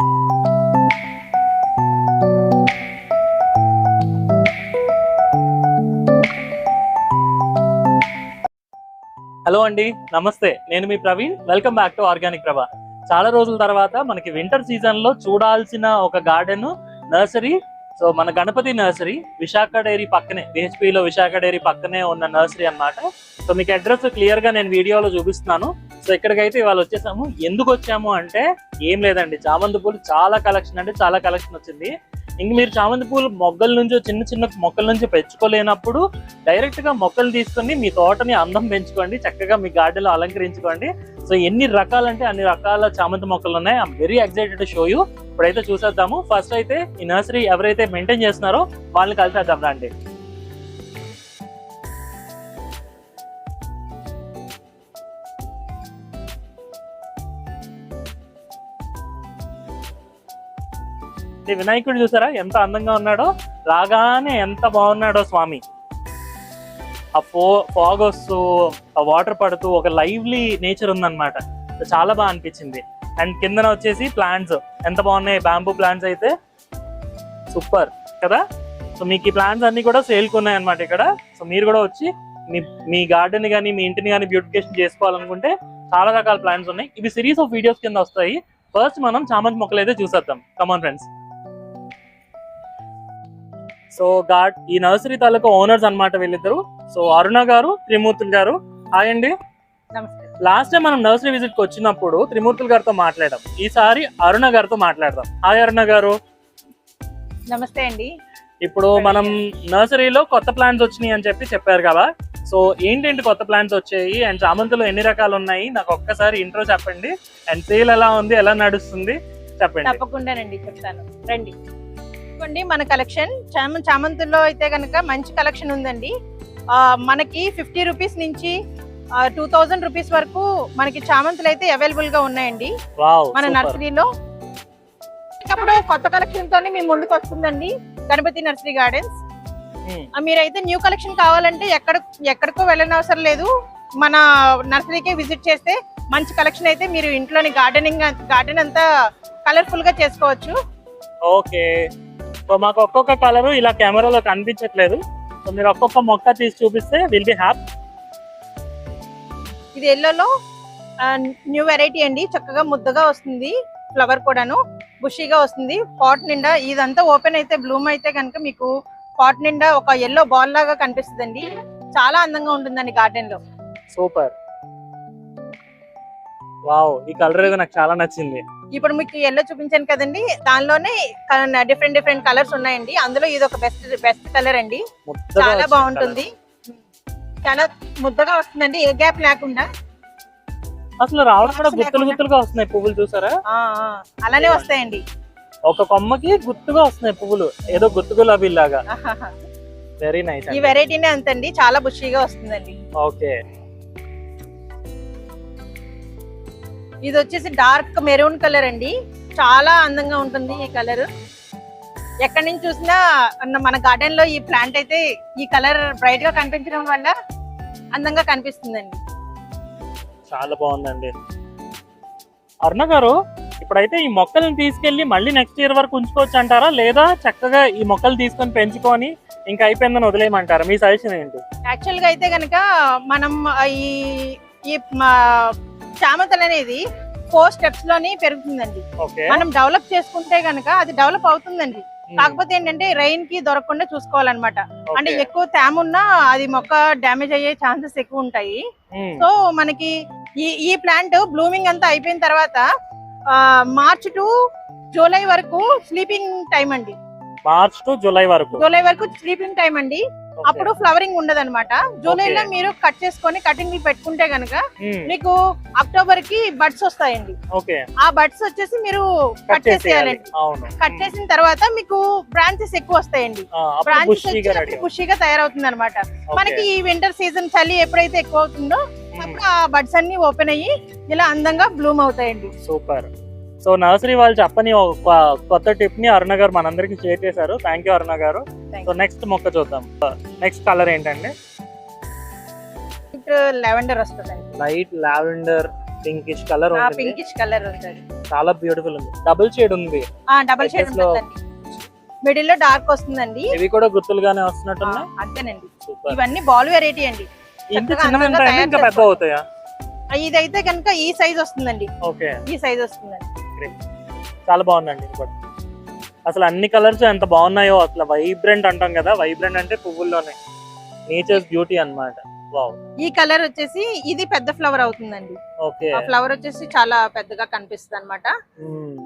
Hello అండి నమస్తే. నేను మీ Praveen. Welcome back to organic Prabha. చాలా రోజుల తర్వాత మనకి వింటర్ సీజన్లో చూడాల్సిన ఒక గార్డెన్ నర్సరీ. సో మన గణపతి నర్సరీ విశాఖ డైరీ పక్కనే BHP లో విశాఖ డైరీ పక్కనే ఉన్న నర్సరీ అన్నమాట. సో మీకు అడ్రస్ క్లియర్గా నేను వీడియోలో చూపిస్తున్నాను. సో ఇక్కడికైతే ఇవాళ వచ్చేసాము. ఎందుకు వచ్చాము అంటే ఏం లేదండి. చామంతి పూలు చాలా కలెక్షన్ అంటే చాలా కలెక్షన్ వచ్చింది. ఇంక మీరు చామంతి పూలు మొగ్గల నుంచి చిన్న చిన్న మొక్కల నుంచి పెంచుకోలేనప్పుడు డైరెక్ట్గా మొక్కలు తీసుకొని మీ తోటని అందం పెంచుకోండి. చక్కగా మీ గార్డెన్లో అలంకరించుకోండి. సో ఎన్ని రకాలంటే అన్ని రకాల చామంతి మొక్కలు ఉన్నాయి. I'm very excited show you ఇప్పుడైతే చూసేద్దాము. ఫస్ట్ అయితే ఈ నర్సరీ ఎవరైతే మెయింటైన్ చేస్తున్నారో వాళ్ళని కలిసేద్దాం రండి. వినాయకుడు చూసారా? ఎంత అందంగా ఉన్నాడో? రాగానే ఎంత బాగున్నాడో స్వామి. ఆ ఫో ఫాగ్ వస్తూ ఆ వాటర్ పడుతూ ఒక లైవ్లీ నేచర్ ఉందన్నమాట. చాలా బాగా అనిపించింది. అండ్ కిందన వచ్చేసి ప్లాంట్స్. ఎంత బాగున్నాయి? బ్యాంబూ ప్లాంట్స్ అయితే సూపర్ కదా? సో మీకు ఈ ప్లాంట్స్ అన్ని కూడా సేల్కి ఉన్నాయన్నమాట ఇక్కడ. సో మీరు కూడా వచ్చి మీ మీ గార్డెన్ కానీ మీ ఇంటిని కానీ బ్యూటిఫికేషన్ చేసుకోవాలనుకుంటే చాలా రకాల ప్లాంట్స్ ఉన్నాయి. ఇవి సిరీస్ ఆఫ్ వీడియోస్ కింద వస్తాయి. ఫస్ట్ మనం చామంతి మొక్కలు అయితే చూసేద్దాం కమాన్ ఫ్రెండ్స్ సో గాడ్ ఈ నర్సరీ తాలూకా ఓనర్స్ అన్నమాట వీళ్ళిద్దరు. సో అరుణ గారు త్రిమూర్తులు గారు. హాయ్ అండి. లాస్ట్ టైం మనం నర్సరీ విజిట్కి వచ్చినప్పుడు త్రిమూర్తులు గారితో మాట్లాడాం. ఈసారి అరుణ గారితో మాట్లాడదాం. హాయ్ అరుణ గారు. నమస్తే అండి. ఇప్పుడు మనం నర్సరీలో కొత్త ప్లాంట్స్ వచ్చినాయి అని చెప్పి చెప్పారు కదా. సో ఏంటంటి కొత్త ప్లాంట్స్ వచ్చాయి? అండ్ చామంతులు ఎన్ని రకాలు ఉన్నాయి? నాకు ఒక్కసారి ఇంట్రో చెప్పండి. అండ్ సేల్ ఎలా ఉంది? ఎలా నడుస్తుంది? చెప్పండి. తప్పకుండానండి చెప్తాను. రండి. ఇదిగోండి మన కలెక్షన్ చామ చామంతుల్లో అయితే కనుక మంచి కలెక్షన్ ఉందండి. మనకి ఫిఫ్టీ రూపీస్ నుంచి టూ థౌజండ్ రూపీస్ వరకు మనకి చామంతులు అయితే అవైలబుల్గా ఉన్నాయండి. మన నర్సరీలో. ఇప్పుడు కొత్త కలెక్షన్ తోనే మీ ముందుకు వస్తుందండి. Ganapati nursery gardens. మీరైతే న్యూ కలెక్షన్ కావాలంటే ఎక్కడ ఎక్కడికో వెళ్ళనవసరం లేదు. మన నర్సరీకే విజిట్ చేస్తే మంచి కలెక్షన్ అయితే మీరు ఇంట్లోని గార్డెనింగ్ గార్డెన్ అంతా కలర్ఫుల్గా చేసుకోవచ్చు. ఓకే. సో మాకు ఒక్కొక్క కలర్ ఇలా కెమెరాలో కనిపించట్లేదు. సో మీరు ఒక్కొక్క మొక్క తీసి చూపిస్తే విల్ బి హ్యాపీ ఇది ఎల్లోలో న్యూ వెరైటీ అండి. చక్కగా ముద్దగా వస్తుంది ఫ్లవర్ కూడాను. బుషీగా వస్తుంది. పాట్ నిండా ఇదంతా ఓపెన్ అయితే బ్లూమ్ అయితే కనుక మీకు పాట్ నిండా ఒక ఎల్లో బాల్ లాగా కనిపిస్తుందండి. చాలా అందంగా ఉంటుందండి గార్డెన్లో. సూపర్ వావ్ ఈ కలర్ నాకు చాలా నచ్చింది. ఇప్పుడు మీకు ఎల్లో చూపించాను కదండి. దానిలోనే డిఫరెంట్ డిఫరెంట్ కలర్స్ ఉన్నాయండి. అందులో ఇది ఒక బెస్ట్ బెస్ట్ కలర్ అండి. చాలా బాగుంటుంది. చాలా ముద్దగా వస్తుందండి. ఏ గ్యాప్ లేకుండా. అసలు రావడం కూడా గుత్తులు. గుత్తులుగా వస్తున్నాయి పువ్వులు చూసారా? అలానే వస్తాయండి. ఒక కొమ్మకి గుత్తుగా వస్తున్నాయి పువ్వులు. ఏదో గుత్తు గులాబీ లాగా. వెరీ నైస్ ఈ వెరైటీనే అంతండి. చాలా బుషీగా వస్తుందండి. ఓకే ఇది వచ్చేసి డార్క్ మెరూన్ కలర్ అండి. చాలా అందంగా ఉంటుంది ఈ కలర్. ఎక్కడి నుంచి చూసినా మన గార్డెన్లో ఈ ప్లాంట్ అయితే ఈ కలర్ బ్రైట్గా కనిపించడం వల్ల అందంగా కనిపిస్తుందండి. చాలా బాగుందండి. అరుణ గారు ఇప్పుడైతే ఈ మొక్కల్ని తీసుకెళ్ళి మళ్ళీ నెక్స్ట్ ఇయర్ వరకు ఉంచుకోవచ్చు అంటారా? లేదా చక్కగా ఈ మొక్కలు తీసుకొని పెంచుకొని ఇంకా అయిపోయిందని వదిలేయమంటారా? మీ సజెషన్ ఏంటి? యాక్చువల్గా అయితే గనక మనం ఈ ఈ చామంతులు అనేది ఫోర్ స్టెప్స్లోని పెరుగుతుందండి. మనం డెవలప్ చేసుకుంటే గనక అది డెవలప్ అవుతుందండి. కాకపోతే ఏంటంటే రైన్కి దొరకకుండా చూసుకోవాలన్నమాట. అంటే ఎక్కువ తేమ ఉన్నా అది మొక్క డ్యామేజ్ అయ్యే ఛాన్సెస్ ఎక్కువ ఉంటాయి. సో మనకి ఈ ఈ ప్లాంట్ బ్లూమింగ్ అంతా అయిపోయిన తర్వాత మార్చ్ టు జూలై వరకు స్లీపింగ్ టైం అండి. మార్చ్ టు జూలై వరకు. జూలై వరకు స్లీపింగ్ టైం అండి. అప్పుడు ఫ్లవరింగ్ ఉండదు అనమాట జూలైలో మీరు కట్ చేసుకొని కటింగ్ పెట్టుకుంటే గనక మీకు అక్టోబర్కి బడ్స్ వస్తాయండి ఆ బడ్స్ వచ్చేసి మీరు కట్ చేసేయాలండి. కట్ చేసిన తర్వాత మీకు బ్రాంచెస్ ఎక్కువ వస్తాయండి. బ్రాంచెస్ బుషీగా తయారవుతుంది అనమాట మనకి ఈ వింటర్ సీజన్ చలి ఎప్పుడైతే ఎక్కువ అవుతుందో అప్పుడు ఆ బడ్స్ అన్ని ఓపెన్ అయ్యి ఇలా అందంగా బ్లూమ్ అవుతాయండి. సూపర్ సో నర్సరీ వాళ్ళు చెప్పని ఒక కొత్త టిప్ని అరుణ గారు మనందరికి షేర్ చేశారు. థ్యాంక్ యూ అరుణ గారు. సో నెక్స్ట్ మొక్క చూద్దాం. నెక్స్ట్ కలర్ ఏంటండి? లెవెండర్ వస్తుందండి. Light lavender pinkish colour pinkish colour ఉంటుంది చాలా బ్యూటిఫుల్ ఉంది. డబుల్ షేడ్ ఉంది. ఆ డబల్ షేడ్ ఉంటుందండి. మిడిల్లో డార్క్ వస్తుందండి. ఇవి కూడా గుర్తులుగానే ఆ, వస్తున్నట్టున్నాయి అంతేనండి ఇవన్నీ బాల్ వెరైటీ అండి. ఇంకా పెద్ద. అవుతాయా ఇదైతే కనుక ఈ సైజ్ వస్తుందండి. ఓకే ఈ సైజ్ వస్తుందండి. చాలా బాగుందండి ఇది కూడా. అసలు అన్ని కలర్స్ ఎంత బాగున్నాయో అసలు వైబ్రెంట్ అంటాం కదా వైబ్రెంట్ అంటే పువ్వుల్లోనే. నేచర్స్ బ్యూటీ అన్నమాట. వావ్. ఈ కలర్ వచ్చేసి ఇది పెద్ద ఫ్లవర్ అవుతుందండి. ఫ్లవర్ వచ్చేసి చాలా పెద్దగా కనిపిస్తుంది అనమాట.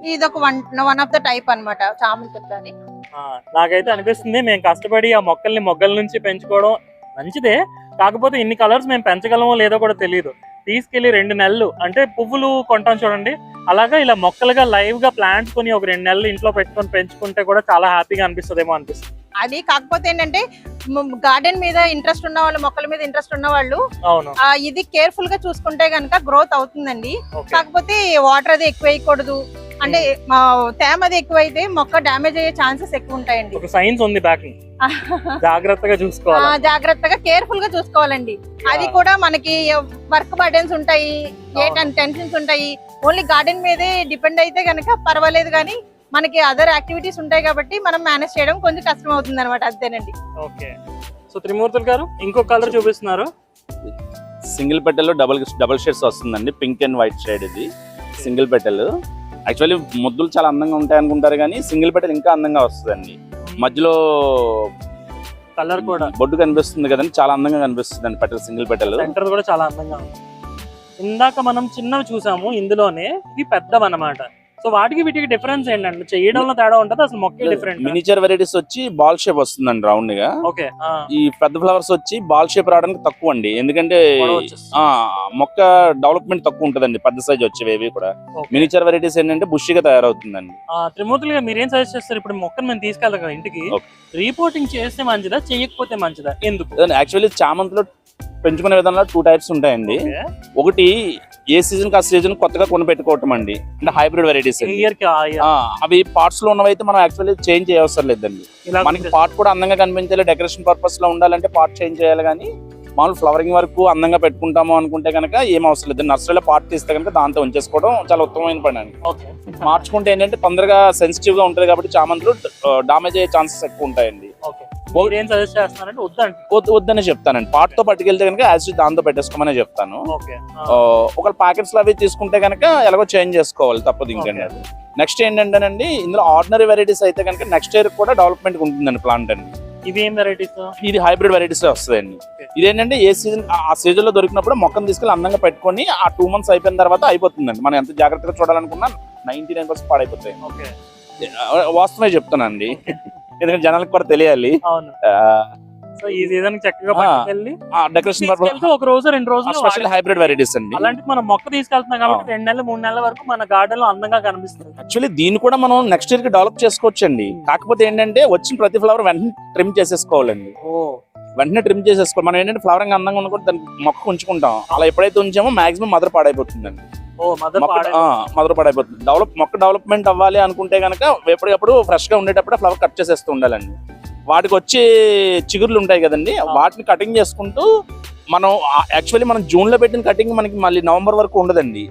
ఇది ఒక one one of the type అన్నమాట చామంతి అని ఆ, నాకైతే అనిపిస్తుంది మేము కష్టపడి ఆ మొక్కల్ని మొగ్గల నుంచి పెంచుకోవడం మంచిదే. కాకపోతే ఇన్ని కలర్స్ మేము పెంచగలమో లేదో కూడా తెలియదు తీసుకెళ్ళి రెండు నెలలు. అంటే పువ్వులు కొంటాం చూడండి. అలాగా ఇలా మొక్కలుగా లైవ్గా ప్లాంట్స్ కొని ఒక రెండు నెలలు ఇంట్లో పెట్టుకొని పెంచుకుంటే కూడా చాలా హ్యాపీగా అనిపిస్తుందేమో అనిపిస్తుంది. అది కాకపోతే ఏంటంటే గార్డెన్ మీద ఇంట్రెస్ట్ ఉన్న వాళ్ళు మొక్కల మీద ఇంట్రెస్ట్ ఉన్న వాళ్ళు ఇది కేర్ఫుల్గా చూసుకుంటే గనక గ్రోత్ అవుతుందండి. కాకపోతే వాటర్ అది ఎక్కువ వేయకూడదు అంటే మా తేమ అది ఎక్కువైతే మొక్క డ్యామేజ్ అయ్యే ఛాన్సెస్ ఎక్కువ ఉంటాయండి సైన్స్ ఉంది బ్యాక్ జాగ్రత్తగా చూసుకోవాలి? జాగ్రత్తగా కేర్ఫుల్గా చూసుకోవాలండి. అది కూడా మనకి వర్క్ బర్డెన్స్ ఉంటాయి ఏ. టెన్షన్స్ ఉంటాయి. ఓన్లీ గార్డెన్ మీదే డిపెండ్ అయితే గనక పర్వాలేదు కానీ మనకి అదర్ యాక్టివిటీస్ ఉంటాయి కాబట్టి మనం మేనేజ్ చేయడం కొంచెం కష్టం అవుతుంది అనమాట అంతేనండి. ఓకే. సో త్రిమూర్తులు గారు ఇంకో కలర్ చూపిస్తున్నారు. సింగిల్ పెట్టెలో డబల్ డబల్ షేడ్స్ వస్తుందండి. పింక్ అండ్ వైట్ షేడ్ ఇది. సింగిల్ పెట్టెల్. యాక్చువల్లీ ముద్దులు చాలా అందంగా ఉంటాయి అనుకుంటారు కానీ సింగిల్ పెట్టెల్ ఇంకా అందంగా వస్తుందండి. మధ్యలో కలర్ కూడా. బొడ్డు కనిపిస్తుంది కదండి చాలా అందంగా కనిపిస్తుంది అండి పెట్టెల్ సింగిల్ పెట్టెల్. సెంటర్ కూడా చాలా అందంగా ఉంది. ఇందాక మనం చిన్నవి చూసాము ఇందులోనే ఇది పెద్దవన్నమాట. సో వాటికి వీటికి డిఫరెన్స్ ఏంటంటే చేయడంలో తేడా ఉంటుంది అసలు మొక్క డిఫరెంట్ మినిచర్ వెరైటీస్ వచ్చి బాల్ షేప్ వస్తుందండి రౌండ్గా. ఓకే ఈ పెద్ద ఫ్లవర్స్ వచ్చి బాల్ షేప్ రావడానికి తక్కువ అండి. ఎందుకంటే మొక్క డెవలప్మెంట్ తక్కువ ఉంటుందండి పెద్ద సైజ్ వచ్చేవి కూడా. మినిచర్ వెరైటీస్ ఏంటంటే బుషిగా తయారవుతుందండి. త్రిమూర్తులుగా మీరేం సజెస్ట్ చేస్తారు? ఇప్పుడు మొక్కను మేము తీసుకెళ్తాం కదా ఇంటికి. రీపోర్టింగ్ చేస్తే మంచిదా చేయకపోతే మంచిదా? ఎందుకు? యాక్చువల్లీ చామంతిలో పెంచుకునే విధానంలో టూ టైప్స్ ఉంటాయండి. ఒకటి ఏ సీజన్ కా సీజన్ కొత్తగా కొని పెట్టుకోవటం అండి అంటే హైబ్రిడ్ వెరైటీస్ ఆ. అవి పార్ట్స్లో ఉన్నవైతే మనం యాక్చువల్లీ చేంజ్ చేయవసరం లేదండి మనకి పార్ట్ కూడా అందంగా కనిపించాలి డెకరేషన్ పర్పస్లో ఉండాలంటే పార్ట్ చేంజ్ చేయాలి కానీ మామూలు ఫ్లవరింగ్ వరకు అందంగా పెట్టుకుంటాము అనుకుంటే కనుక ఏం అవసరం లేదు నర్సరీలో పార్ట్ తీస్తే కనుక దాంతో ఉంచేసుకోవడం చాలా ఉత్తమమైన పని అండి. మార్చుకుంటే ఏంటంటే తొందరగా సెన్సిటివ్గా ఉంటుంది కాబట్టి చామంతులు డామేజ్ అయ్యే ఛాన్సెస్ ఎక్కువ ఉంటాయండి. మీరేం సజెస్ట్ చేస్తున్నారంటే వద్దండి. వద్దు వద్దనే చెప్తానండి. పార్ట్తో పట్టుకెళ్తే కనుక యాజ్ దాంతో పెట్టేసుకోమనే చెప్తాను. ఒక ప్యాకెట్స్ అవి తీసుకుంటే కనుక ఎలాగో చేంజ్ చేసుకోవాలి తప్పదు ఇంకండి. అది నెక్స్ట్ ఏంటంటేనండి ఇందులో ఆర్డినరీ వెరైటీస్ అయితే కనుక నెక్స్ట్ ఇయర్ కూడా డెవలప్మెంట్ ఉంటుందండి ప్లాంట్ అండి. ఇవి ఏం వెరైటీస్ ఇది హైబ్రిడ్ వెరైటీస్ వస్తాయండి. ఇదేంటంటే ఏ సీజన్ ఆ సీజన్లో దొరికినప్పుడు మొక్కను తీసుకెళ్ళి అందంగా పెట్టుకొని ఆ టూ మంత్స్ అయిపోయిన తర్వాత అయిపోతుందండి. మనం ఎంత జాగ్రత్తగా చూడాలనుకున్నా నైన్టీ నైన్ పర్సెంట్ పాడైపోతాయి ఓకే వాస్తవమే చెప్తానండి ఎందుకంటే జనాలకు కూడా తెలియాలి. అవును. సో ఈ సీజన్ చక్కగా ఆ. పట్టుకెళ్ళి డెకరేషన్ పర్పస్ ఒక రోజు రెండు రోజులు స్పెషల్ హైబ్రిడ్ వెరైటీస్ అండి. అలాంటి మనం మొక్క తీసుకెళ్తున్నాం కాబట్టి రెండు నెలలు మూడు నెలల వరకు మన గార్డెన్లో అందంగా కనిపిస్తుంది. యాక్చువల్లీ దీన్ని కూడా మనం నెక్స్ట్ ఇయర్కి డెవలప్ చేసుకోవచ్చండి. కాకపోతే ఏంటంటే వచ్చిన ప్రతి ఫ్లవర్ వెంటనే ట్రిమ్ చేసేసుకోవాలండి. వెంటనే ట్రిమ్ చేసేసుకోవాలి. మనం ఏంటంటే ఫ్లవరింగ్ అందంగా ఉన్న కూడా దానికి మొక్క ఉంచుకుంటాం. అలా ఎప్పుడైతే ఉంచామో మాక్సిమం మదర్ పాడైపోతుందండి. మదర్ పాడైపోతుంది. డెవలప్ మొక్క డెవలప్మెంట్ అవ్వాలి అనుకుంటే కనుక ఎప్పటికప్పుడు ఫ్రెష్గా ఉండేటప్పుడు ఫ్లవర్ కట్ చేసేస్తూ ఉండాలండి. వాటికి వచ్చే చిగుర్లు ఉంటాయి కదండి వాటిని కటింగ్ చేసుకుంటూ మనం యాక్చువల్లీ మనం జూన్లో పెట్టిన కటింగ్ మనకి మళ్ళీ నవంబర్ వరకు ఉండదండి.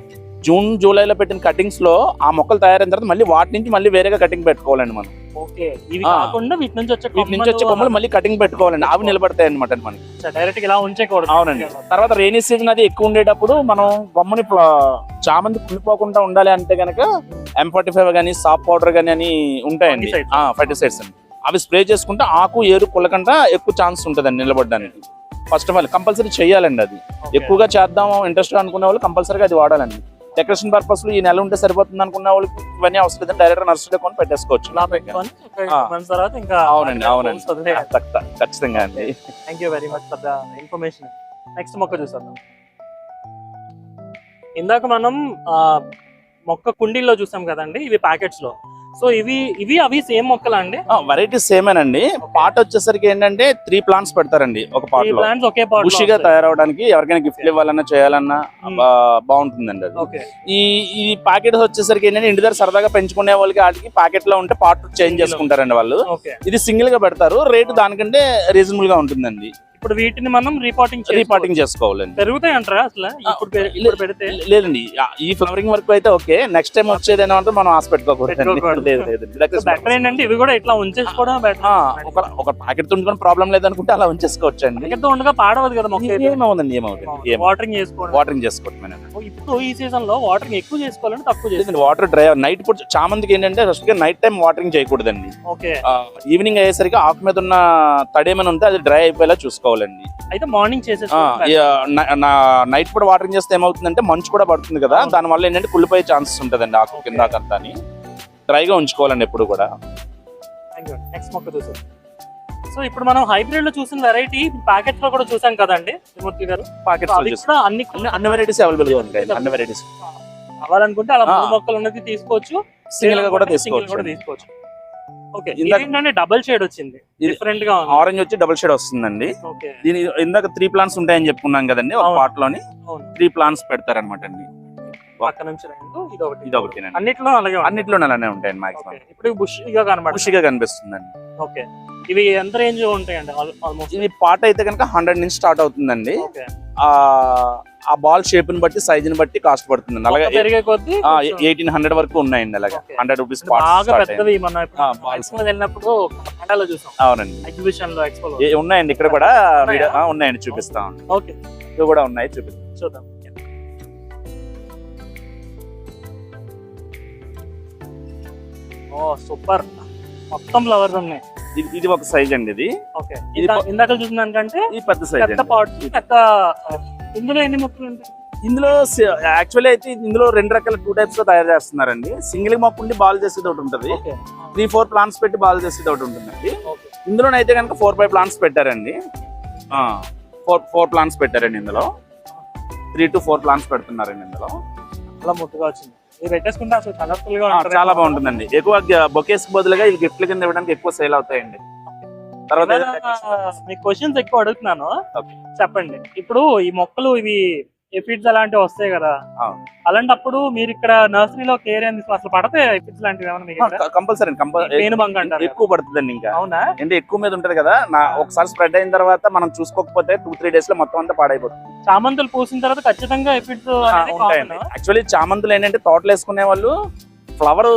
జూన్ జూలైలో పెట్టిన కటింగ్స్లో ఆ మొక్కలు తయారైన తర్వాత మళ్ళీ వాటి నుంచి మళ్ళీ వేరేగా కటింగ్ పెట్టుకోవాలండి మనం. ఓకే. ఇవి ఆ. కాకుండా వీటి నుంచి వచ్చే వీటి నుంచి వచ్చే కొమ్మలు మళ్ళీ కటింగ్ పెట్టుకోవాలండి. అవి నిలబడతాయి అనమాట మనకి. డైరెక్ట్ ఇలా ఉంచేకూడదు. అవునండి. తర్వాత రెయినీ సీజన్ అది ఎక్కువ ఉండేటప్పుడు మనం గమ్ముని ప్ల- చామంతి కుళ్ళిపోకుండా ఉండాలి అంటే కనుక ఎం ఫార్టీ ఫైవ్ కానీ సాప్ పౌడర్ కానీ అని ఉంటాయండి. ఫర్టిసైడ్స్ అండి. అవి స్ప్రే చేసుకుంటే ఆకు ఏరు కుళ్ళకుండా ఎక్కువ ఛాన్స్ ఉంటుందండి నిలబడడానికి. ఫస్ట్ ఆఫ్ ఆల్ కంపల్సరీ చేయాలండి అది. ఎక్కువగా చేద్దాం ఇంట్రెస్ట్ అనుకునే వాళ్ళు కంపల్సరీగా అది వాడాలండి. డెకరేషన్ పర్పస్లో ఈ నెల ఉంటే సరిపోతుంది అనుకున్న వాళ్ళకి ఇవన్నీ అవసరం లేదండి డైరెక్ట్ నర్సరీ కొని పెట్టేసుకోవచ్చు. ఇంకా అవునండి అవునండి. ఖచ్చితంగా అండి. Thank you very much for the information next మొక్క చూసేద్దాం. ఇందాక మనం మొక్క కుండీల్లో చూసాం కదండి ఇవి ప్యాకెట్స్లో సో ఇవి ఇవి అవి సేమ్ మొక్కలా అండి? వెరైటీస్ సేమేనండి పాట్ వచ్చేసరికి ఏంటంటే త్రీ ప్లాంట్స్ పెడతారండి ఒక పాట్ ప్లాంట్స్ ఒకే పాట్ బుషిగా తయారవడానికి ఎవరికైనా గిఫ్ట్ ఇవ్వాలన్నా చేయాలన్నా Hmm. బాగుంటుందండి అది. ఓకే ఈ ఈ ప్యాకెట్స్ వచ్చేసరికి ఏంటంటే ఇంటి దగ్గర సరదాగా పెంచుకునే వాళ్ళకి వాటికి ప్యాకెట్లో ఉంటే పార్ట్ చేంజ్ చేసుకుంటారండి వాళ్ళు. ఇది సింగిల్గా పెడతారు. రేటు దానికంటే రీజనబుల్గా ఉంటుందండి. ఇప్పుడు వీటిని మనం రిపోర్టింగ్ రీపాటింగ్ చేసుకోవాలండి. పెరుగుతాయి అంటారా అసలు? ఇప్పుడు ఇప్పుడు పెడితే? లేదండి. ఈ ఫ్లవరింగ్ వర్క్ అయితే ఓకే. నెక్స్ట్ టైం వచ్చేది ఏమంటే మనం బెటర్ ఏంటంటే ఇవి కూడా ఇట్లా ఉంచేసుకోవడం బెటర్ ఒక ప్యాకెట్ తుండుకొని ప్రాబ్లం లేదనుకుంటే అలా ఉంచేసుకోవచ్చు అండి దగ్గరతో ఉండగా పాడవదు కదా ఏమవుతుంది ఏమవుతుంది వాటరింగ్ చేసుకోవడం. వాటరింగ్ చేసుకోవచ్చు మనం ఇప్పుడు ఈ సీజన్లో వాటరింగ్ ఎక్కువ చేసుకోవాలని తక్కువ చేసుకోవాలి. వాటర్ డ్రై నైట్ ఇప్పుడు చామంతికి ఏంటంటే ఫస్ట్గా నైట్ టైం వాటరింగ్ చేయకూడదండి. ఓకే. ఈవినింగ్ అయ్యేసరికి ఆకు మీద ఉన్న తడి ఏమైనా ఉంటే అది డ్రై అయిపోయేలా చూసుకోవాలండి అయితే మార్నింగ్ నా- నైట్ పూట వాటరింగ్ చేస్తే ఏమవుతుందంటే మంచు కూడా పడుతుంది కదా. దాని వల్ల ఏంటంటే కుళ్ళిపోయే ఛాన్సెస్ ఉంటదండి ఆకు. కింద అంతా డ్రైగా ఉంచుకోవాలండి ఎప్పుడు కూడా. నెక్స్ట్ మొక్క చూసాం సో ఇప్పుడు మనం హైబ్రిడ్లో చూసిన వెరైటీ ప్యాకెట్లో కూడా చూసాం కదండి త్రిమూర్తి గారు. కూడా అన్ని అన్ని వెరైటీస్ అవైలబుల్గా ఉంటాయి అన్ని వెరైటీస్ కావాలనుకుంటే అలా. మూడు మొక్కలు ఉన్నది తీసుకోవచ్చు. సింగిల్గా కూడా కూడా తీసుకోవచ్చు. ఏంటంటే డబుల్ షేడ్ వచ్చింది. డిఫరెంట్గా ఆరెంజ్ వచ్చి డబుల్ షేడ్ వస్తుందండి. దీని ఇందాక త్రీ ప్లాంట్స్ ఉంటాయని చెప్పుకున్నాం కదండి ఒక. పాట్లోని. త్రీ ప్లాంట్స్ పెడతారనమాట అండి. అన్నిట్లో అలాగే. అన్నిట్లో అలానే ఉంటాయండి మాక్సిమం. ఇప్పుడు బుష్గా కనబడుతుంది. ఖుషిగా కనిపిస్తుందండి. ఓకే. ఇవి ఎంత రేంజ్ ఉంటాయండి? ఆల్మోస్ట్ ఇది పాట్ అయితే కనుక హండ్రెడ్ నుంచి స్టార్ట్ అవుతుందండి. ఆ బాల్ షేప్ని బట్టి సైజ్ని బట్టి కాస్ట్ పడుతుంది. అలాగే పెరిగే కొద్దీ ఎయిటీన్ హండ్రెడ్ వరకు ఉన్నాయండి అలాగే. హండ్రెడ్ రూపీస్ వెళ్ళినప్పుడు అవునండి. ఎగ్జిబిషన్లో ఉన్నాయండి ఇక్కడ కూడా. ఉన్నాయండి చూపిస్తాం ఓకే. ఇవి కూడా ఉన్నాయి చూపిస్తాం. చూద్దాం. ఓ సూపర్. మొత్తం ఫ్లవర్స్ ఉన్నాయి. ఇది ఇది ఒక సైజ్ అండి ఇది. ఓకే. ఇందాక చూసిన దానికంటే పెద్ద సైజ్ పెద్ద పాట్ పెద్ద ఇందులో ఎన్ని మొక్కలు ఉంటాయి? ఇందులో యాక్చువల్లీ అయితే ఇందులో రెండు రకాల టూ టైప్స్లో తయారు చేస్తున్నారండి. సింగిల్ మొక్క ఉండి బాల్ చేసేది ఒకటి ఉంటుంది. త్రీ ఫోర్ ప్లాంట్స్ పెట్టి బాల్ చేసేది ఒకటి ఉంటుందండి. ఇందులోనైతే కనుక ఫోర్ ఫైవ్ ప్లాంట్స్ పెట్టారండి. ఫోర్ ఫోర్ ప్లాంట్స్ పెట్టారండి ఇందులో. త్రీ టు ఫోర్ ప్లాంట్స్ పెడుతున్నారండి ఇందులో. చాలా ముట్టుగా వచ్చింది పెట్టేసుకుంటే అసలు కలర్ఫుల్గా చాలా బాగుంటుందండి. ఎక్కువ బొకేస్ బదులుగా ఇవి గిఫ్ట్ల కింద ఇవ్వడానికి ఎక్కువ సేల్ అవుతాయండి. తర్వాత మీకు క్వశ్చన్స్ ఎక్కువ అడుగుతున్నాను. చెప్పండి. ఇప్పుడు ఈ మొక్కలు ఇవి ఎఫిడ్స్ అలాంటివి వస్తాయి కదా. అలాంటప్పుడు మీరు ఇక్కడ నర్సరీలో కేర్ ఏంది అసలు పడతాయి ఎఫిడ్స్ లాంటివి ఏమైనా? కంపల్సరీ ఎక్కువ పడుతుందండి ఇంకా. అవునా? అంటే ఎక్కువ మీద ఉంటది కదా నా ఒకసారి స్ప్రెడ్ అయిన తర్వాత మనం చూసుకోకపోతే టూ త్రీ డేస్లో మొత్తం అంతా పాడైపోతుంది. చామంతులు పూసిన తర్వాత ఖచ్చితంగా ఎఫిడ్స్ ఉంటాయండి. యాక్చువల్లీ చామంతులు ఏంటంటే తోటలు వేసుకునే వాళ్ళు ఫ్లవర్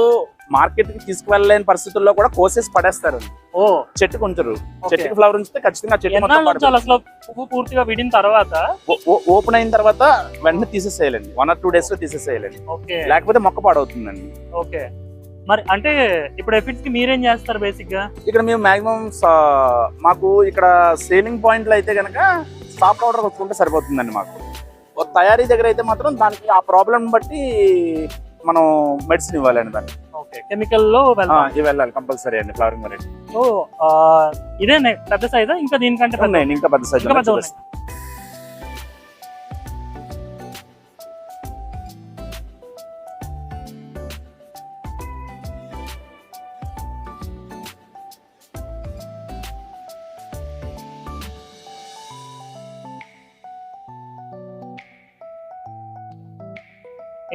మార్కెట్కి తీసుకువెళ్ళలేని పరిస్థితుల్లో కూడా కోసేసి పడేస్తారు. ఓ. చెట్టుకు ఉంచరు. ఓకే. చెట్టుకి ఫ్లవర్ ఉంచితే ఖచ్చితంగా చెట్టు మొత్తం అసలు పువ్వు పూర్తిగా విడిన తర్వాత? ఓపెన్ అయిన తర్వాత వెంటనే తీసేసేయాలండి. వన్ ఆర్ టూ డేస్లో తీసేసేయాలండి. లేకపోతే మొక్క పాడవుతుందండి. ఓకే. మరి అంటే ఇప్పుడు ఎఫిడ్స్కి మీరేం చేస్తారు బేసిక్గా? ఇక్కడ మేము మాక్సిమం మాకు ఇక్కడ సేలింగ్ పాయింట్లు అయితే కనుక స్టాప్ పౌడర్ కొట్టుకుంటే సరిపోతుందండి మాకు. తయారీ దగ్గర అయితే మాత్రం దానికి ఆ ప్రాబ్లం బట్టి మనం మెడిసిన్ ఇవ్వాలండి దానికి. కెమికల్లో వెళ్ళాలి కంపల్సరీ అండి ఫ్లవరింగ్ వెరైటీ. సో ఆ, ఇదే పెద్ద సైజా ఇంకా దీనికంటే ఇంకా పెద్ద సైజ్ పెద్ద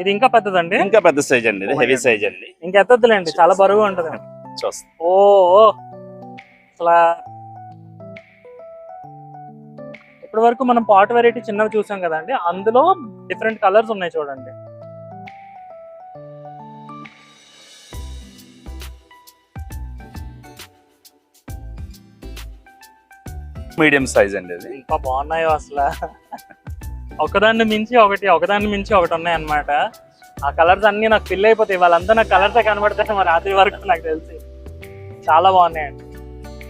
ఇది ఇంకా పెద్దదండి? ఇంకా పెద్ద సైజ్ అండి ఇది హెవీ సైజ్ అండి. ఇంకా ఎత్తద్దులేండి చాలా బరువుగా ఉంటది ఓ. అసలు ఇప్పటి వరకు మనం పాట్ వెరైటీ చిన్నవి చూసాం కదండి అందులో డిఫరెంట్ కలర్స్ ఉన్నాయి చూడండి. మీడియం సైజ్ అండి ఇది. ఇంకా బాగున్నాయో అసలు. ఒకదాన్ని మించి ఒకటి ఒకదాన్ని మించి ఒకటి ఉన్నాయి అన్నమాట ఆ కలర్స్ అన్ని నాకు ఫిల్ అయిపోతాయి. వాళ్ళంతా నాకు కలర్స్ కనబడతాయి మరి రాత్రి వరకు నాకు తెలిసి. చాలా బాగున్నాయండి.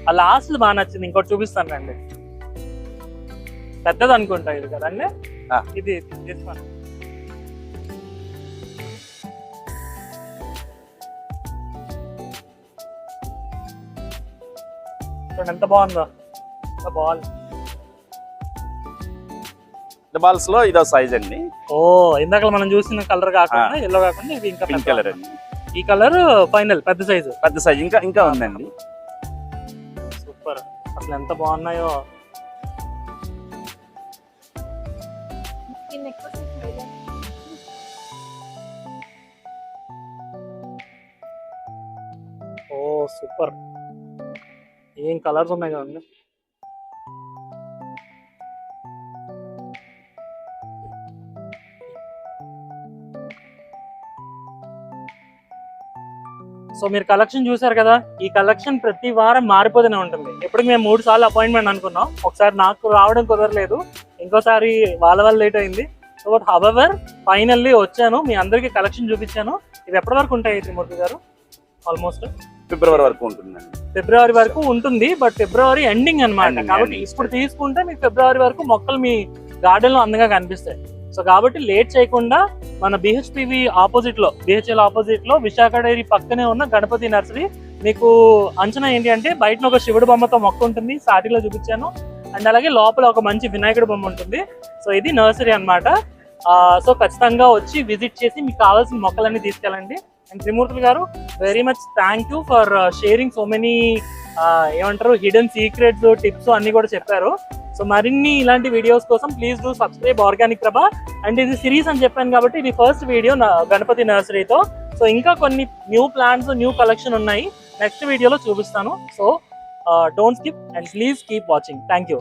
ఆ లాస్ట్ బాగా నచ్చింది. ఇంకోటి చూపిస్తాను రండి. పెద్దది అనుకుంటా ఇది కదండి. ఇది తీసుకోండి చూడండి ఎంత బాగుందో. ఎంత బాగుంది. బాల్స్లో ఇదో సైజ్ అండి. ఓ ఇందాక మనం చూసిన కలర్ కాకుండా ఎల్లో కాకుండా ఇది ఇంకా పింక్ కలర్ అండి. ఈ కలర్ ఫైనల్ పెద్ద సైజు పెద్ద సైజ్ ఇంకా ఇంకా ఉందండి. సూపర్ అసలు ఎంత బాగున్నాయో. ఓ సూపర్ ఏం కలర్స్ ఉన్నాయి కదండి సో మీరు కలెక్షన్ చూసారు కదా ఈ కలెక్షన్ ప్రతి వారం మారిపోతూనే ఉంటుంది. ఇప్పుడు మేము మూడు సార్లు అపాయింట్మెంట్ అనుకున్నాం ఒకసారి నాకు రావడం కుదరలేదు ఇంకోసారి వాళ్ళ వల్ల లేట్ అయింది. సో బట్ హవెవర్ ఫైనల్లీ వచ్చాను మీ అందరికీ కలెక్షన్ చూపించాను. ఇవి ఎప్పటి వరకు ఉంటాయి త్రిమూర్తి గారు? ఆల్మోస్ట్ ఫిబ్రవరి వరకు ఉంటుందండి. ఫిబ్రవరి వరకు ఉంటుంది బట్ ఫిబ్రవరి ఎండింగ్ Ending, కాబట్టి. ఇప్పుడు తీసుకుంటే మీకు ఫిబ్రవరి వరకు మొక్కలు మీ గార్డెన్లో అందంగా కనిపిస్తాయి. సో కాబట్టి లేట్ చేయకుండా మన బిహెచ్పివి ఆపోజిట్లో బిహెచ్ఎల్ ఆపోజిట్లో విశాఖ డైరీ పక్కనే ఉన్న గణపతి నర్సరీ. మీకు అంచనా ఏంటి అంటే బయట ఒక శివుడు బొమ్మతో మొక్క ఉంటుంది సాటిలో చూపించాను. అండ్ అలాగే లోపల ఒక మంచి వినాయకుడి బొమ్మ ఉంటుంది. సో ఇది నర్సరీ అన్నమాట. సో ఖచ్చితంగా వచ్చి విజిట్ చేసి మీకు కావాల్సిన మొక్కలన్నీ తీసుకెళ్ళండి. And Trimurthulu garu very much thank you for sharing so many ఏమంటారు హిడెన్ సీక్రెట్స్ టిప్స్ అన్ని కూడా చెప్పారు. సో మరిన్ని ఇలాంటి వీడియోస్ కోసం please do subscribe organic Prabha and ఇది సిరీస్ అని చెప్పాను కాబట్టి ఇది ఫస్ట్ వీడియో గణపతి నర్సరీతో సో ఇంకా కొన్ని న్యూ ప్లాన్స్ న్యూ కలెక్షన్ ఉన్నాయి. నెక్స్ట్ వీడియోలో చూపిస్తాను. So don't skip and please keep watching thank you